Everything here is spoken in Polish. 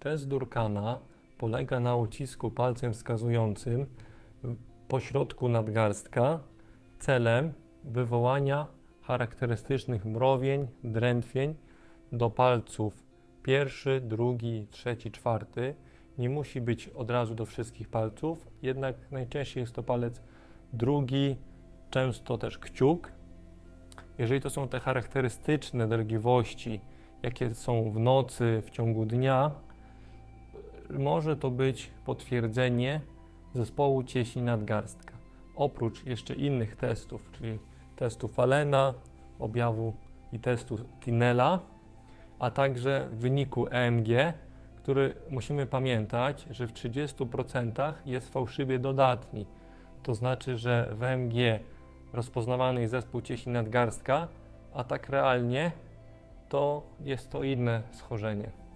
Test Durkana polega na ucisku palcem wskazującym po środku nadgarstka celem wywołania charakterystycznych mrowień, drętwień do palców pierwszy, drugi, trzeci, czwarty. Nie musi być od razu do wszystkich palców, jednak najczęściej jest to palec drugi, często też kciuk. Jeżeli to są te charakterystyczne drgliwości, jakie są w nocy, w ciągu dnia, może to być potwierdzenie zespołu cieśni nadgarstka. Oprócz jeszcze innych testów, czyli testu Falena, objawu i testu Tinela, a także wyniku EMG, który musimy pamiętać, że w 30% jest fałszywie dodatni. To znaczy, że w EMG rozpoznawany jest zespół cieśni nadgarstka, a tak realnie to jest to inne schorzenie.